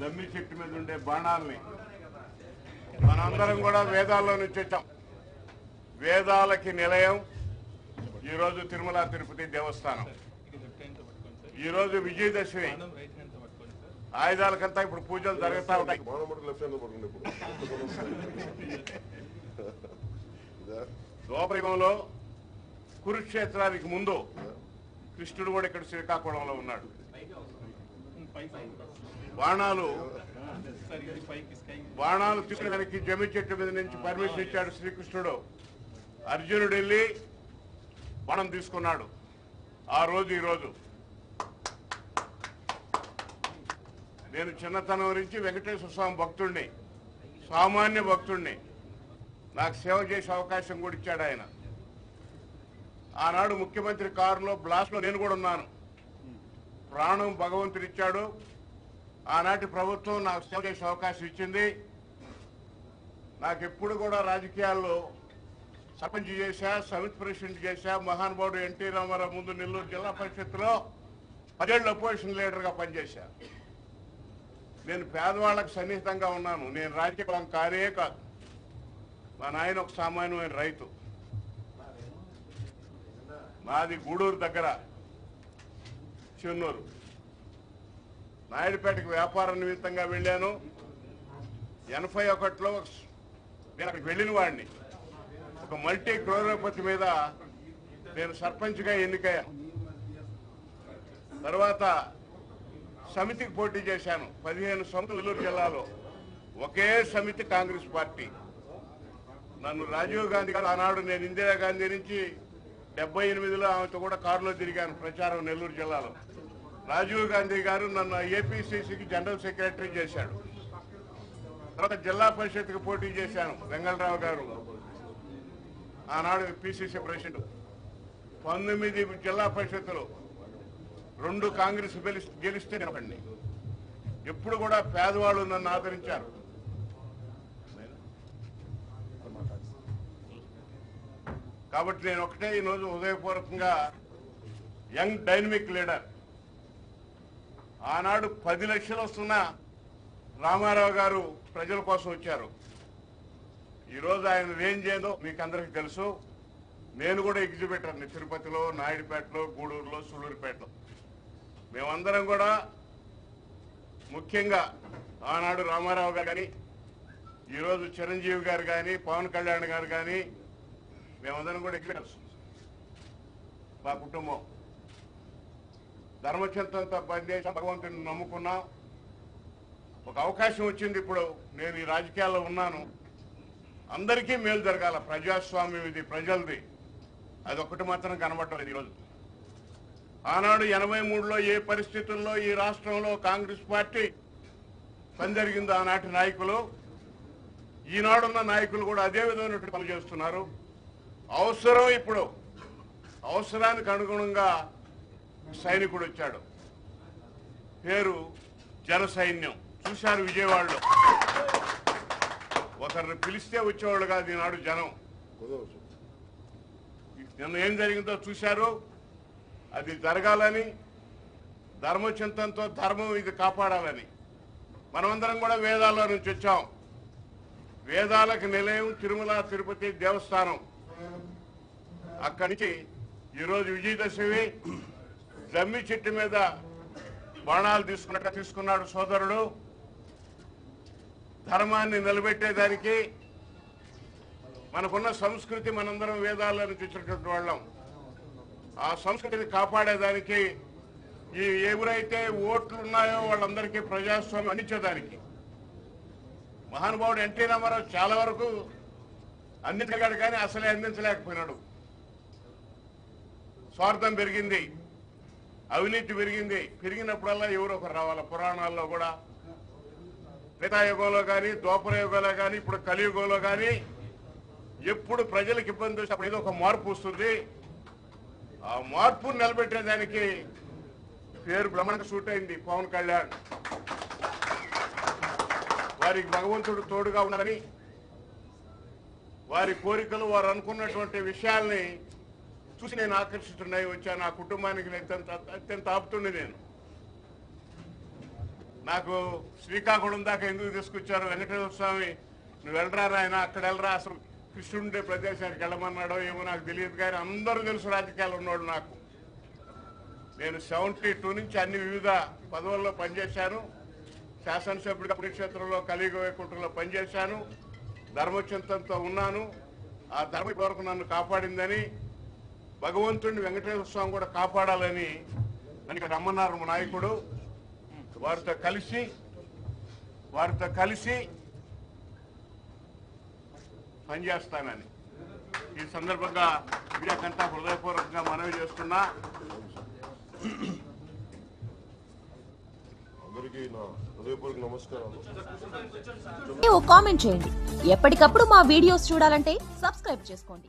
Dummy చెట్టు మీద ఉండే బాణాల్ని మనందరం కూడా వేదాల్లో నుంచి వచ్చాం. వేదాలకి నిలయం. ఈరోజు తిరుమల తిరుపతి దేవస్థానం. ఈరోజు విజయదశమి. ఆయుధాలకంతా ఇప్పుడు పూజలు జరుగుతూ ఉంటాయి? ద్వాపరయుగంలో కురుక్షేత్రానికి ముందు కృష్ణుడు కూడా ఇక్కడ శ్రీకాకుళంలో ఉన్నాడు. బాణాలు బాణాలు తిప్పడానికి జమి చెట్టు మీద నుంచి పర్మిషన్ ఇచ్చాడు శ్రీకృష్ణుడు. అర్జునుడు వెళ్ళి బాణం తీసుకున్నాడు. ఆ రోజు ఈరోజు నేను చిన్నతనం నుంచి వెంకటేశ్వర స్వామి భక్తుడిని సామాన్య భక్తుడిని నాకు సేవ చేసే అవకాశం కూడా ఇచ్చాడు ఆయన. ఆనాడు ముఖ్యమంత్రి కారులో బ్లాస్ట్లో నేను కూడా ఉన్నాను. ప్రాణం భగవంతుడు ఇచ్చాడు ఆనాటి ప్రభుత్వం నాకు సేవ చేసే అవకాశం ఇచ్చింది. నాకు ఎప్పుడు కూడా రాజకీయాల్లో సర్పంచ్ చేశా సమితి ప్రెసిడెంట్ చేశా మహానుభావుడు ఎన్టీ రామారావు ముందు నెల్లూరు జిల్లా పరిషత్తులో పదేళ్ళు అపోజిషన్ లీడర్గా పనిచేశా. నేను పేదవాళ్ళకు సన్నిహితంగా ఉన్నాను. నేను రాజకీయ బలం కాదే కాదు. మా నాయన ఒక సామాన్యమైన రైతు. మాది గూడూరు దగ్గర. చెన్నూరు నాయుడుపేటకు వ్యాపార నిమిత్తంగా వెళ్ళాను. ఎనభై ఒకటిలో నేను అక్కడికి వెళ్ళిన వాడిని. ఒక మల్టీ క్రోరపతి మీద నేను సర్పంచ్గా ఎన్నికయ్యా. తర్వాత సమితికి పోటీ చేశాను. పదిహేను సొంత నెల్లూరు జిల్లాలో ఒకే సమితి కాంగ్రెస్ పార్టీ. నన్ను రాజీవ్ గాంధీ గారు ఆనాడు నేను ఇందిరాగాంధీ నుంచి డెబ్బై ఎనిమిదిలో ఆమెతో కూడా కారులో తిరిగాను ప్రచారం నెల్లూరు జిల్లాలో. రాజీవ్ గాంధీ గారు నన్ను ఏపీసీసీకి జనరల్ సెక్రటరీ చేశాడు. తర్వాత జిల్లా పరిషత్కి పోటీ చేశాను వెంగళరావు గారు. ఆనాడు పిసిసి ప్రెసిడెంట్ పంతొమ్మిది జిల్లా పరిషత్తులు రెండు కాంగ్రెస్ గెలిస్తే నిలబండి ఎప్పుడు కూడా పేదవాళ్ళు నన్ను ఆదరించారు. కాబట్టి నేను ఒకటే ఈరోజు హృదయపూర్వకంగా యంగ్ డైనమిక్ లీడర్. ఆనాడు పది లక్షలు వస్తున్న రామారావు గారు ప్రజల కోసం వచ్చారు. ఈరోజు ఆయన ఏం చేయదో మీకు అందరికీ తెలుసు. నేను కూడా ఎగ్జిబిటర్ని తిరుపతిలో నాయుడుపేటలో గూడూరులో సుళ్ళూరుపేటలో. మేమందరం కూడా ముఖ్యంగా ఆనాడు రామారావు గారు కానీ ఈరోజు చిరంజీవి గారు కానీ పవన్ కళ్యాణ్ గారు కానీ మేమందరం కూడా ఎగ్జిబిటర్స్ మా కుటుంబం. ధర్మచింతంతో పనిచేసి భగవంతుని నమ్ముకున్నా ఒక అవకాశం వచ్చింది ఇప్పుడు. నేను ఈ రాజకీయాల్లో ఉన్నాను. అందరికీ మేలు జరగాల. ప్రజాస్వామ్యం ఇది ప్రజలది. అది ఒకటి మాత్రం కనబడలేదు ఈరోజు. ఆనాడు ఎనభై మూడులో ఏ పరిస్థితుల్లో ఈ రాష్ట్రంలో కాంగ్రెస్ పార్టీ పని జరిగిందో ఆనాటి నాయకులు ఈనాడున్న నాయకులు కూడా అదే విధమైనటువంటి పనులు చేస్తున్నారు. అవసరం ఇప్పుడు. అవసరానికి అనుగుణంగా సైనికుడు వచ్చాడు. పేరు జన సైన్యం చూశారు విజయవాడలో. ఒకరిని పిలిస్తే వచ్చేవాళ్ళు కాదు ఈనాడు జనం. నిన్న ఏం జరిగిందో చూశారు? అది జరగాలని ధర్మచింతంతో ధర్మం ఇది కాపాడాలని. మనమందరం కూడా వేదాల్లో నుంచి వచ్చాం. వేదాలకు నిలయం తిరుమల తిరుపతి దేవస్థానం. అక్కడి నుంచి ఈరోజు విజయదశమి. జమ్మి చెట్టు మీద బాణాలు తీసుకున్నట్టు తీసుకున్నాడు సోదరుడు. ధర్మాన్ని నిలబెట్టేదానికి మనకున్న సంస్కృతి మనందరం వేదాల్లో నుంచి వచ్చినటువంటి వాళ్ళం. ఆ సంస్కృతిని కాపాడేదానికి ఈ ఎవరైతే ఓట్లు ఉన్నాయో వాళ్ళందరికీ ప్రజాస్వామ్యం అందించేదానికి. మహానుభావుడు ఎన్టీ రామారావు చాలా వరకు అందించగలడు కానీ అసలే అందించలేకపోయినాడు. స్వార్థం పెరిగింది. అవినీతి పెరిగింది. పెరిగినప్పుడల్లా ఎవరో ఒకరు రావాలి. పురాణాల్లో కూడా త్రేతాయుగంలో కానీ ద్వాపర యుగంలో కానీ ఇప్పుడు కలియుగంలో కానీ ఎప్పుడు ప్రజలకు ఇబ్బంది వచ్చినప్పుడు ఏదో ఒక మార్పు వస్తుంది. ఆ మార్పును నిలబెట్టేదానికి పేరు బ్రహ్మాండ సూట్ అయింది పవన్ కళ్యాణ్. వారికి భగవంతుడు తోడుగా ఉన్నారని వారి కోరికలు వారు అనుకున్నటువంటి విషయాల్ని చూసి నేను ఆకర్షితున్నాయి వచ్చాను. నా కుటుంబానికి నేను అత్యంత అత్యంత ఆపుతుండే నేను. నాకు శ్రీకాకుళం దాకా ఎందుకు తీసుకొచ్చారు? వెంకటేశ్వర స్వామి నువ్వు వెళ్ళరా ఆయన అక్కడ వెళ్ళరా? అసలు కృష్ణుండే ప్రదేశానికి వెళ్ళమన్నాడో ఏమో నాకు తెలియదు కానీ అందరూ తెలుసు రాజకీయాలు ఉన్నాడు నాకు. నేను సెవెంటీ టూ నుంచి అన్ని వివిధ పదవుల్లో పనిచేశాను. శాసనసభ్యుడిగా పుణ్యక్షేత్రంలో కలిగి వైకుంఠంలో పనిచేశాను. ధర్మచింతంతో ఉన్నాను. ఆ ధర్మ కొరకు నన్ను కాపాడిందని భగవంతుడిని వెంకటేశ్వర స్వామి కూడా కాపాడాలని ఇక్కడ రమ్మన్నారు మా నాయకుడు. వారితో కలిసి వారితో కలిసి పనిచేస్తానని. ఈ సందర్భంగా మీడియాకంతా హృదయపూర్వకంగా మనవి చేస్తున్నా. కామెంట్ చేయండి. ఎప్పటికప్పుడు మా వీడియోస్ చూడాలంటే సబ్స్క్రైబ్ చేసుకోండి.